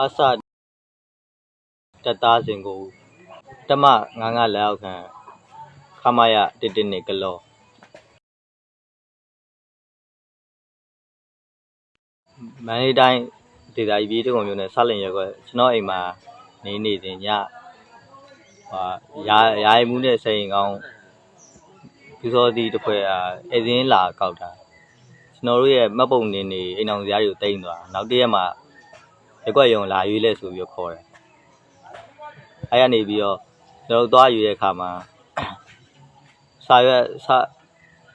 အာစတပ်သားစဉ်ကိုတမငါးငါးလက်အောက်ခံခမရတစ်တစ်နဲ့ကလောမန္တလေးတိုင်းဒေသကြီးပြည်တကုံမျိုးနဲ့ဆက်လင်ရက်ကွယ်ကျွန်တော်အိမ်မှာနေနေစဉ်ညဟာရာရာအိမ်မှုနဲ့စိန်ကောင်းဒီစောဒီတစ်ဖွဲ့အာအစင်းလာကောက်တာကျွန်တော်တို့ရဲ့မှတ်ပုံနေနေအိမ်အောင်စရာတွေကိုတိမ့်သွားနောက်တစ်ရက်မှာ ရက်ကွက်ရုံလာရွေးလဲဆိုပြီးတော့ခေါ်တယ်အဲ့ရနေပြီးတော့ကျွန်တော်တို့သွားရွေးတဲ့အခါမှာစာရွက်စာ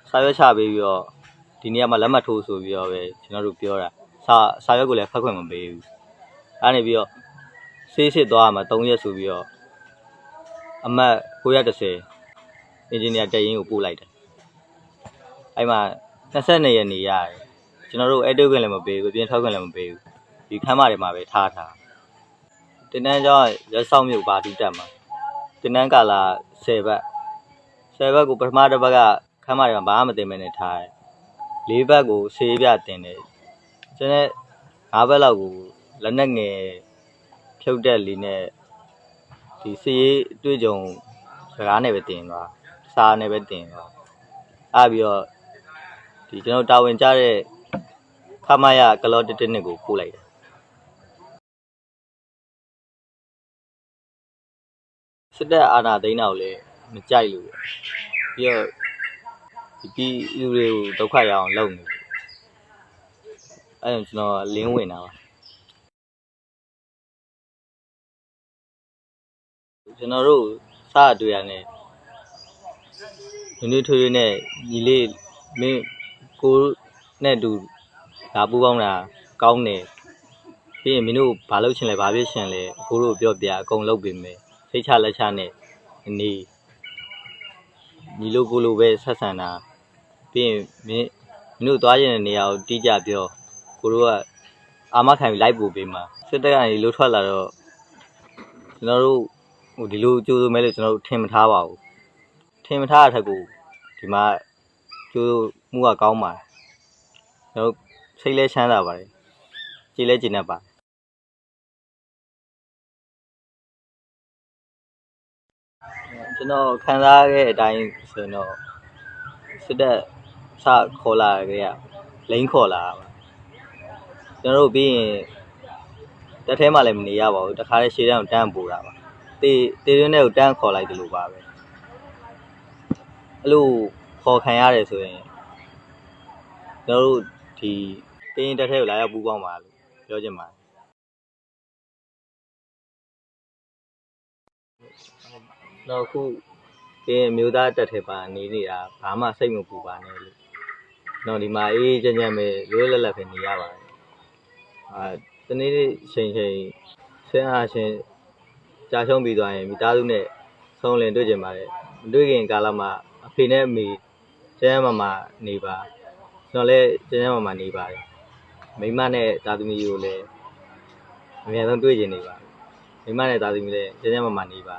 စာရွက်ချပေးပြီးတော့ဒီနေ့ကမှလက်မှတ်ထိုးဆိုပြီးတော့ပဲကျွန်တော်တို့ပြောတာစာစာရွက်ကိုလည်းဖတ်ခွင့်မပေးဘူးအဲ့နေပြီးတော့ဆေးစစ်သွားမှာ3ရက်ဆိုပြီးတော့အမတ်930အင်ဂျင်နီယာတက်ရင်ကိုပို့လိုက်တယ်အဲ့မှာ22ရက်နေရတယ်ကျွန်တော်တို့အဲ့တုတ်ခွင့်လည်းမပေးဘူးပြင်ထောက်ခွင့်လည်းမပေးဘူး ဒီခမ်းမတွေမှာပဲထားထားတင်တန်းကျောင်းကရက်ဆောင်မြို့ပါတီတက်မှာတင်တန်းကာလာ10ဘတ်10ဘတ်ကိုပထမတစ်ဘက်ကခမ်းမတွေမှာဘာမှမတင်မနဲ့ထားတယ်၄ဘတ်ကိုဆေးပြတင်တယ်ကျွန်တော်၅ဘတ်လောက်ကိုလက်နဲ့ငယ်ဖြုတ်တဲ့လီနဲ့ဒီစီရေးအတွေ့အကြုံစကားနဲ့ပဲတင်သွားစာနဲ့ပဲတင်သွားအားပြီးတော့ဒီကျွန်တော်တာဝန်ကြတဲ့ခမရကလော့တစ်တစ်နှစ်ကိုပို့လိုက်တယ် စစ်တပ်အာဏာသိမ်းတာကိုလည်းမကြိုက်လို့ပြီးတော့ဒီပြည်လူတွေကိုဒုက္ခရအောင်လုပ်နေတယ်အဲဒါကျွန်တော်လင်းဝင်တာပါကျွန်တော်တို့စအတွေ့ရတယ်နွေးထွေးထွေးနဲ့ညီလေးမင်းကိုနဲ့တူဒါပူပေါင်းတာကောင်းတယ်ပြီးရင်မင်းတို့ဘာလုပ်ချင်လဲဘာဖြစ်ချင်လဲအကိုတို့ပြောပြအကုန်လုပ်ပေးမယ် စိတ်ချလက်ချနဲ့အနေညီလိုကိုလိုပဲဆက်ဆံတာပြီးရင်မင်းမင်းတို့သွားရင်နေရာကိုတီးကြပြောကိုတို့ကအာမခံပြီးလိုက်ပို့ပေးမှာစစ်တပ်ကနေလှုပ်ထွက်လာတော့ကျွန်တော်တို့ဟိုဒီလိုကြိုးစုံမဲလို့ကျွန်တော်တို့ထင်မထားပါဘူးထင်မထားတဲ့ထက်ကိုဒီမှာကြိုးမှုကကောင်းပါတယ်ကျွန်တော်စိတ်လဲချမ်းသာပါတယ်ကြည်လဲကြည်နေပါ ကျွန်တော်ခံစားခဲ့တဲ့အတိုင်းဆိုရင်တော့စစ်တပ်စခေါ်လာခဲ့ရလိန်ခေါ်လာတာပါကျွန်တော်တို့ပြီးရင်တက်ထဲမှာလည်းမနေရပါဘူးတခါလေရှေ့တန်းကိုတန်းပို့တာပါတေးတေးရင်းတဲ့ကိုတန်းခေါ်လိုက်တယ်လို့ပါပဲအဲ့လိုခေါ်ခံရတယ်ဆိုရင်ကျွန်တော်တို့ဒီတင်းရင်တက်ထဲကိုလာရောက်ပူးပေါင်းပါလို့ပြောချင်ပါတယ် တော့ခုတင်းရင်မျိုးသားတက်ထဲပါနေနေတာဘာမှစိတ်မပူပါနဲ့လို့တော့ဒီမှာအေးချမ်းချမ်းပဲလွယ်လွယ်လပ်လပ်ပဲနေရပါတယ်အာတနေ့နေ့ချိန်ချိန်ဆင်းအားရှင်ကြာရှုံးပြီးသွားရင်မိသားစုနဲ့ဆုံးလင်တွေ့ကြပါတယ်မတွေ့ခင်ကာလမှာအဖေနဲ့အမေကျန်းကျန်းမာမာနေပါကျွန်တော်လည်းကျန်းကျန်းမာမာနေပါတယ်မိမနဲ့တာသမီကိုလည်းအများဆုံးတွေ့ကျင်နေပါမိမနဲ့တာသမီလည်းကျန်းကျန်းမာမာနေပါ